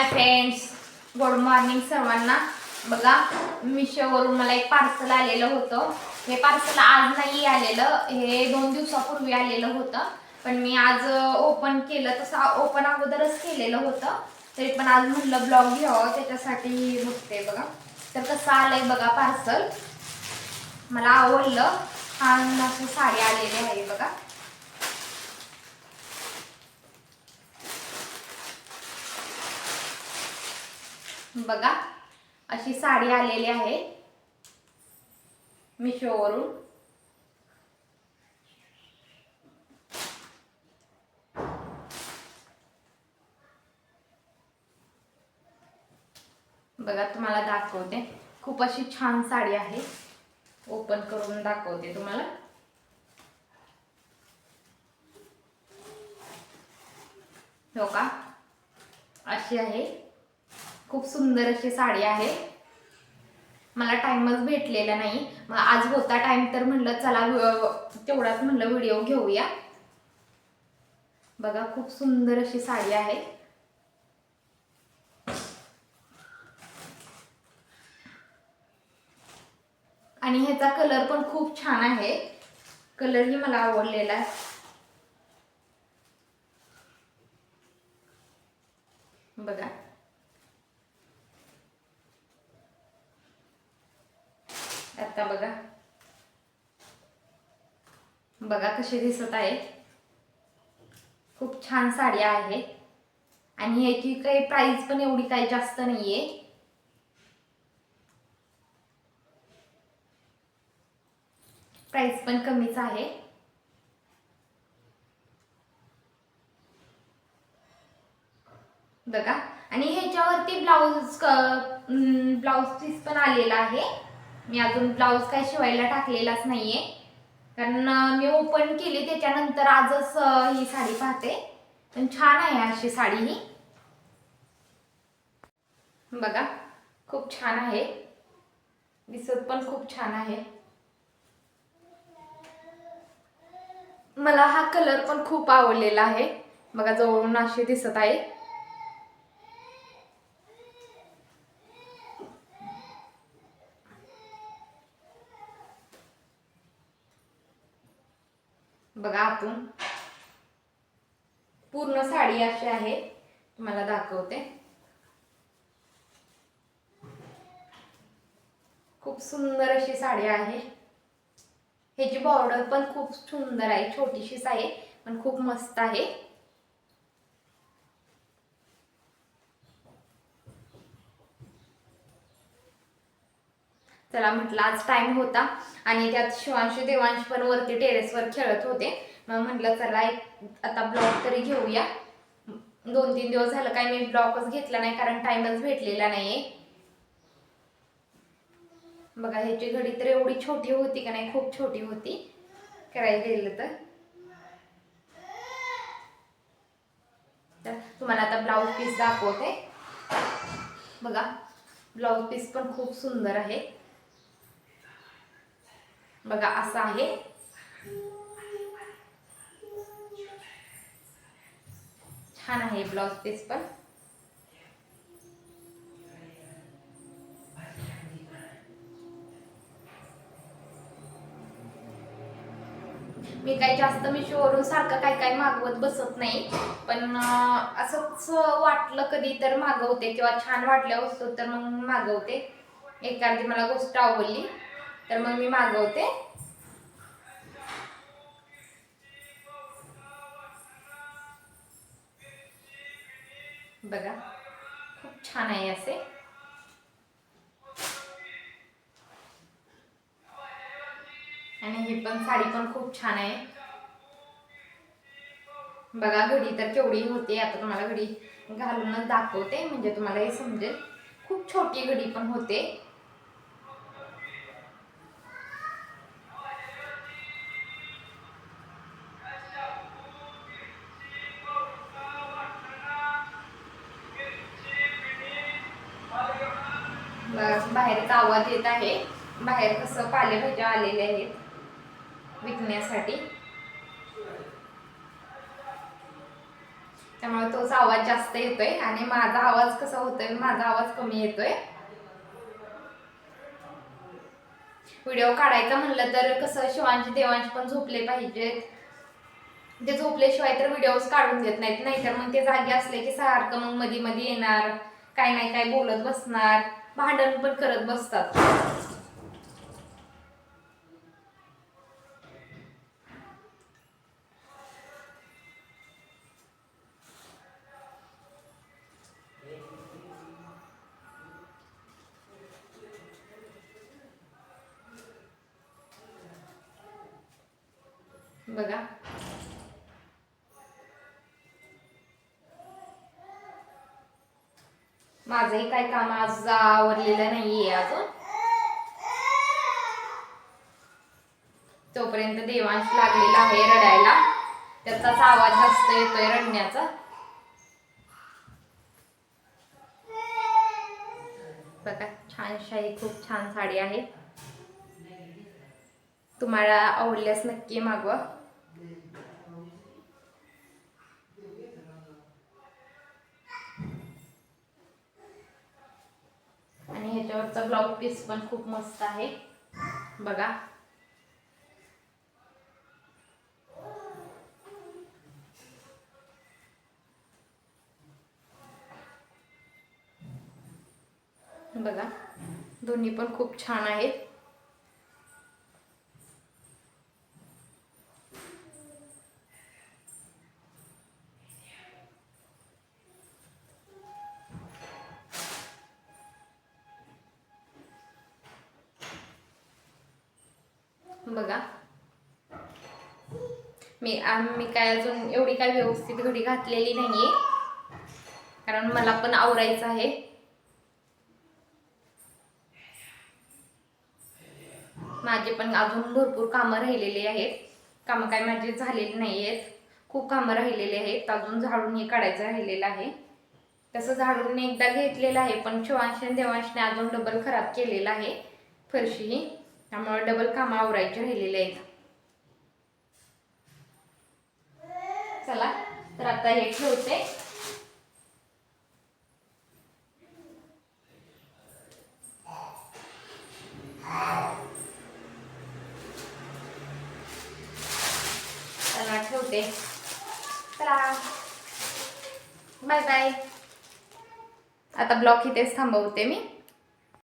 Hi friends good morning सर्वांना. बघा मिशोवरून मला एक पार्सल आलेलं होतं. हे पार्सल आज नाही आलेलं. हे दोन दिवसापूर्वी आलेलं होतं. पण मी आज ओपन केलं. तसं ओपन अगोदरच केलेलं होतं. तरी पण आज म्हटलं ब्लॉग घ्यावं. त्याच्यासाठी बघते बघा. तर कसं आलंय बघा पार्सल मला आवडलं. छान अशी साडी आलेली आहे बघा. बघा अशी साडी आलेली आहे. मिशोवरून. बघा तुम्हाला दाखवते. खूप अशी छान साडी आहे. ओपन करून दाखवते तुम्हाला. हो का? अशी आहे. खूप सुंदर अशी साडी आहे. मला टाइमच भेटलेला नाही. मग आज होता टाइम तर म्हणलं चला तेवढाच म्हणलं व्हिडिओ घेऊया. बघा खूप सुंदर अशी साडी आहे. आणि ह्याचा कलर पण खूप छान आहे. कलरही मला आवडलेला आहे. बघा. शकता बघा. बघा कशी दिसत आहे. खूप छान साड्या आहेत आणि ह्याची काही प्राइस पण एवढी काही जास्त नाहीये. प्राइस पण कमीच आहे. बघा. आणि ह्याच्यावरती ब्लाऊज ब्लाऊज पीस पण आलेला आहे. मी अजून ब्लाऊज काय शिवायला टाकलेलाच नाहीये. कारण मी ओपन केली त्याच्यानंतर आजच ही साडी पाहते. पण छान आहे अशी साडी ही. बघा खूप छान आहे. दिसत पण खूप छान आहे. मला हा कलर पण खूप आवडलेला आहे. बघा जवळून अशी दिसत आहे. बघा आतून पूर्ण साडी अशी आहे. तुम्हाला दाखवते. खूप सुंदर अशी साडी आहे. ह्याची बॉर्डर पण खूप सुंदर आहे. छोटीशीच आहे पण खूप मस्त आहे. चला म्हटलं आज टाइम होता. आणि त्यात शिवांशी देवांश पण वरती टेरेसवर खेळत होते. मग म्हटलं चला एक आता ब्लॉग तरी घेऊया. दोन तीन दिवस झालं काय मी ब्लॉगच घेतला नाही कारण टाइमच भेटलेला नाहीये. बघा ह्याची घडी तर एवढी छोटी होती का नाही? खूप छोटी होती. करायला गेलं तर. तर तुम्हाला आता ब्लाऊज पीस दाखवते. बघा ब्लाऊज पीस पण खूप सुंदर आहे. बघा असं आहे. छान आहे ब्लाऊज पीस पण. मी काही जास्त मिशोवरून सारखं काय काय मागवत बसत नाही. पण असंच वाटलं कधी तर मागवते किंवा छान वाटल्या वस्तू तर मग मागवते. एखादी मला गोष्ट आवडली. तर मग मी मागवते बघा खूप छान आहे असे. आणि ही पण साडी पण खूप छान आहे. बघा घडी तर केवढी होते. आता तुम्हाला घडी घालूनच दाखवते. म्हणजे तुम्हाला हे समजेल. खूप छोटी घडी पण होते. बाहेरचा आवाज येत आहे. बाहेर कसं पालेभाज्या आलेल्या आहेत विकण्यासाठी. त्यामुळे तोच आवाज जास्त येतोय आणि माझा आवाज कसा होतोय? माझा आवाज कमी येतोय. व्हिडिओ काढायचा म्हणलं तर कसं शिवांची देवांश पण झोपले पाहिजेत. ते झोपल्याशिवाय तर व्हिडिओज काढून देत नाहीत. नाहीतर मग ते जागे असले की सारखं मग मध्ये मध्ये येणार. काय नाही काय बोलत बसणार. भांडण पण करत बसतात. बघा. माझंही काय काम आज आवरलेलं नाहीये अजून. तोपर्यंत देवांश लागलेला आहे रडायला. त्याचाच आवाज जास्त येतोय रडण्याचा. बघा छान शाही खूप छान साडी आहे. तुम्हाला आवडल्यास नक्की मागवा. आणि ह्याच्यावरचा ब्लाऊज पीस पण खूप मस्त आहे. बघा. बघा. दोन्ही पण खूप छान आहेत. बघा. मी मी काय अजून एवढी काय व्यवस्थित घडी घातलेली नाहीये. कारण मला पण आवरायचं आहे. माझे पण अजून भरपूर कामं राहिलेली आहेत. कामं काय माझे झालेली नाही आहेत खूप कामं राहिलेली आहेत. अजून झाडून हे काढायचं राहिलेलं आहे. तसं झाडून एकदा घेतलेलं आहे पण शिवांश आणि देवांशने अजून डबल खराब केलेला आहे. फरशीही त्यामुळे डबल कामं आवरायचे राहिलेले आहेत. चला तर आता हे ठेवते. ठेवते. चला. बाय बाय आता ब्लॉक इथेच थांबवते मी.